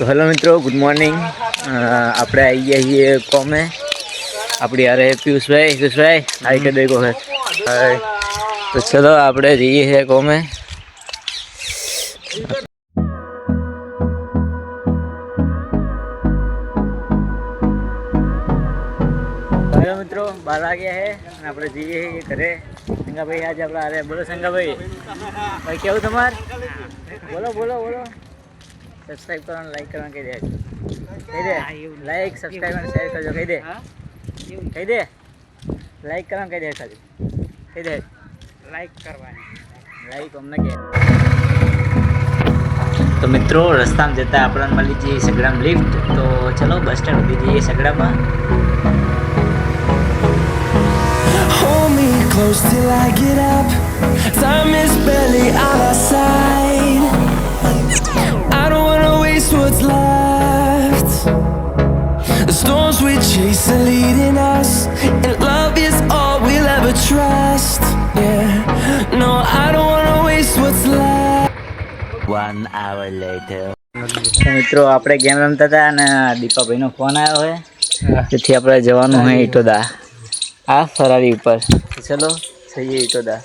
તો હેલો મિત્રો good morning આપણે આવી ગયા છીએ કોમે. આપણી યારે પિયુષભાઈ પિયુષભાઈ આવી કે દેખો હે. તો ચલો આપણે જઈએ છીએ કોમે. હેલો મિત્રો, બાર વાગ્યા છે અને આપણે જઈએ છીએ ઘરે. સંગાભાઈ, આજે આપણે અરે બોલો સંગાભાઈ. ભાઈ, કેવું તમારે? બોલો બોલો બોલો. સબસ્ક્રાઇબ કરવાનું લાઈક કરવાનું કહી દે. કહી દે. લાઈક સબસ્ક્રાઇબ અને શેર કરજો. કહી દે. કહી દે. લાઈક કરવાનું કહી દે ખાલી. કહી દે. લાઈક કરવાની. લાઈક અમને કહે. તો મિત્રો રસ્તામાં જતા આપણને મળી જઈએ સગડામ લિફ્ટ તો ચલો બસ સ્ટેન્ડ સુધી જઈએ સગડામાં. Close till I get up. Time is barely on our side. We chase are leading us, and love is all we'll ever trust. Yeah, no, I don't wanna waste what's left. One hour later મિત્રો આપણે game રમતા હતા અને દીપાભાઈનો phone આવ્યો છે તેથી આપણે જવાનું હોય ઈટોદા. આ ફરારી ઉપર. તો ચલો જઈએ ઈટોદા.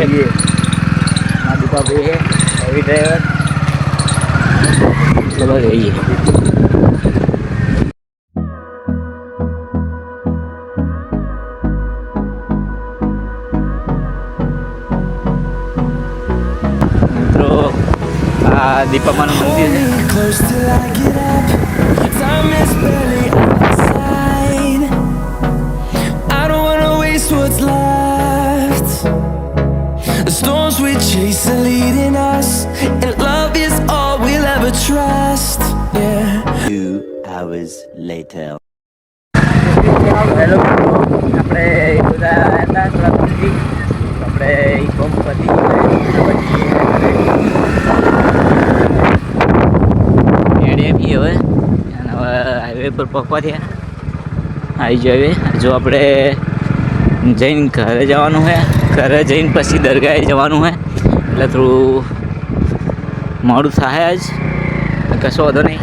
જઈએ. આ દીપાભાઈ છે હેવી ડ્રાઈવર ચલો જઈએ મિત્રો આ દીપામાનું મંદિર છે Hold me hours later. Hello આપણે હતા આપણે કોમ પતી એડીએ બી હવે. અને હાઈવે પર પકવા થયા. આવી જો જો આપણે જઈને ઘરે જવાનું છે ઘરે જઈને પછી દરગાહે જવાનું છે એટલે થોડું મોડું થાય જ કશો વાંધો નહીં.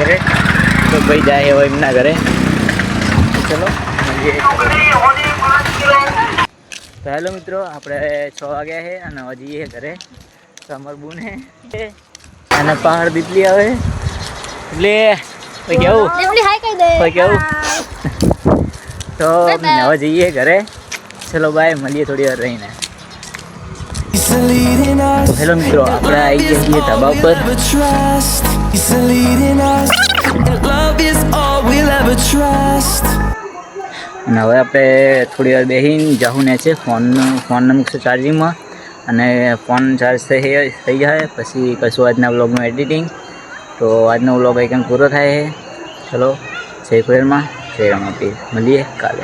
ઘરે. તો ભાઈ જાય હવે એમના ઘરે. ચલો. તો હેલો મિત્રો આપણે છ વાગ્યા છે અને હવે જઈએ ઘરે. સમર બુન હે અને પહાડ દીપલી આવે. એટલે કેવું? કેવું? તો હવે જઈએ ઘરે. ચલો બાય મળીએ થોડી વાર રહીને. હેલો મિત્રો, આપણે આવી ગયા છીએ ધાબા ઉપર. અને હવે આપણે થોડી વાર બેસીને જાઉં ને છે, ફોન, ફોનને મૂકશું ચાર્જિંગમાં. અને ફોન ચાર્જ થઈ થઈ જાય પછી કશું આજના વ્લોગનું એડિટિંગ. તો આજનો વ્લોગ એકદમ પૂરો થાય છે. ચલો, જય કુરેરમાં જય રમાપીર. મળીએ કાલે.